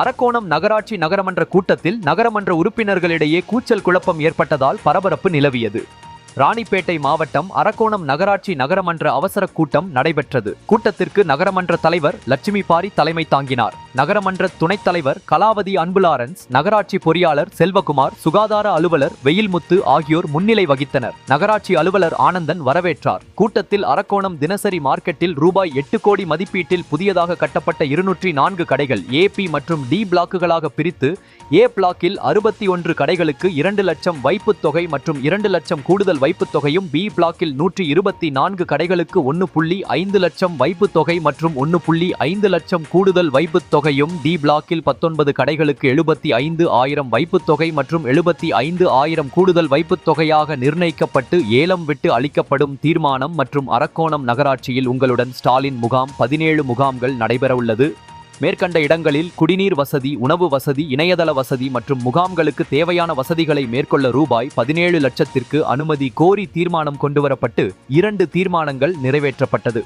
அரக்கோணம் நகராட்சி நகரமன்ற கூட்டத்தில் நகரமன்ற உறுப்பினர்களிடையே கூச்சல் குழப்பம் ஏற்பட்டதால் பரபரப்பு நிலவியது. ராணிப்பேட்டை மாவட்டம் அரக்கோணம் நகராட்சி நகரமன்ற அவசர கூட்டம் நடைபெற்றது. கூட்டத்திற்கு நகரமன்ற தலைவர் லட்சுமி பாரி தலைமை தாங்கினார். நகரமன்ற துணைத் தலைவர் கலாவதி அன்புலாரன்ஸ் நகராட்சி பொறியாளர் செல்வகுமார் சுகாதார அலுவலர் வெயில்முத்து ஆகியோர் முன்னிலை வகித்தனர். நகராட்சி அலுவலர் ஆனந்தன் வரவேற்றார். கூட்டத்தில் அரக்கோணம் தினசரி மார்க்கெட்டில் ரூபாய் எட்டு கோடி மதிப்பீட்டில் புதியதாக கட்டப்பட்ட இருநூற்றி நான்கு கடைகள் ஏபி மற்றும் டி பிளாக்குகளாக பிரித்து ஏ பிளாக்கில் அறுபத்தி ஒன்று கடைகளுக்கு இரண்டு லட்சம் வைப்புத் தொகை மற்றும் இரண்டு லட்சம் கூடுதல் வைப்புத் தொகையும் பி பிளாக்கில் நூற்றி இருபத்தி நான்கு கடைகளுக்கு ஒன்று புள்ளி ஐந்து லட்சம் வைப்புத் தொகை மற்றும் ஒன்று புள்ளி ஐந்து லட்சம் கூடுதல் வைப்புத் தொகையும் டி பிளாக்கில் பத்தொன்பது கடைகளுக்கு எழுபத்தி ஐந்து ஆயிரம் வைப்புத் தொகை மற்றும் எழுபத்தி ஐந்து ஆயிரம் கூடுதல் வைப்புத் தொகையாக நிர்ணயிக்கப்பட்டு ஏலம் விட்டு அளிக்கப்படும் தீர்மானம் மற்றும் அரக்கோணம் நகராட்சியில் உங்களுடன் ஸ்டாலின் முகாம் பதினேழு முகாம்கள் நடைபெறவுள்ளது. மேற்கண்ட இடங்களில் குடிநீர் வசதி உணவு வசதி இணையதள வசதி மற்றும் முகாம்களுக்கு தேவையான வசதிகளை மேற்கொள்ள ரூபாய் பதினேழு லட்சத்திற்கு அனுமதி கோரி தீர்மானம் கொண்டுவரப்பட்டு இரண்டு தீர்மானங்கள் நிறைவேற்றப்பட்டது.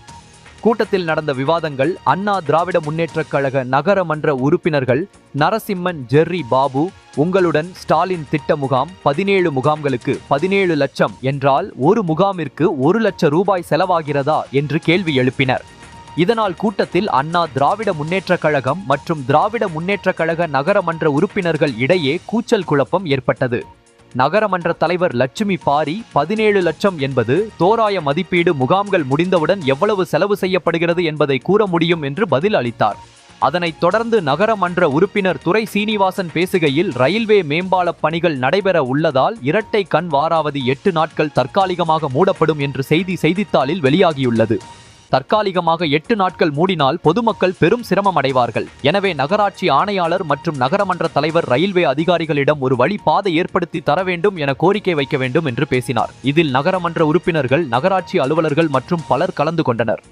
கூட்டத்தில் நடந்த விவாதங்கள் அண்ணா திராவிட முன்னேற்றக் கழக நகரமன்ற உறுப்பினர்கள் நரசிம்மன் ஜெர்ரி பாபு உங்களுடன் ஸ்டாலின் திட்ட முகாம் பதினேழு முகாம்களுக்கு பதினேழு லட்சம் என்றால் ஒரு முகாமிற்கு ஒரு லட்சம் ரூபாய் செலவாகிறதா என்று கேள்வி எழுப்பினர். இதனால் கூட்டத்தில் அண்ணா திராவிட முன்னேற்றக் கழகம் மற்றும் திராவிட முன்னேற்றக் கழக நகரமன்ற உறுப்பினர்கள் இடையே கூச்சல் குழப்பம் ஏற்பட்டது. நகரமன்ற தலைவர் லட்சுமி பாரி பதினேழு லட்சம் என்பது தோராய மதிப்பீடு முகாம்கள் முடிந்தவுடன் எவ்வளவு செலவு செய்யப்படுகிறது என்பதை கூற முடியும் என்று பதில் அளித்தார். அதனைத் தொடர்ந்து நகரமன்ற உறுப்பினர் துறை சீனிவாசன் பேசுகையில் ரயில்வே மேம்பால பணிகள் நடைபெற உள்ளதால் இரட்டை கண் வாராவதி எட்டு நாட்கள் தற்காலிகமாக மூடப்படும் என்று செய்தி செய்தித்தாளில் வெளியாகியுள்ளது. தற்காலிகமாக எட்டு நாட்கள் மூடினால் பொதுமக்கள் பெரும் சிரமம் அடைவார்கள். எனவே நகராட்சி ஆணையாளர் மற்றும் நகரமன்ற தலைவர் ரயில்வே அதிகாரிகளிடம் ஒரு வழி பாதை ஏற்படுத்தி தர வேண்டும் என கோரிக்கை வைக்க வேண்டும் என்று பேசினார். இதில் நகரமன்ற உறுப்பினர்கள் நகராட்சி அலுவலர்கள் மற்றும் பலர் கலந்து கொண்டனர்.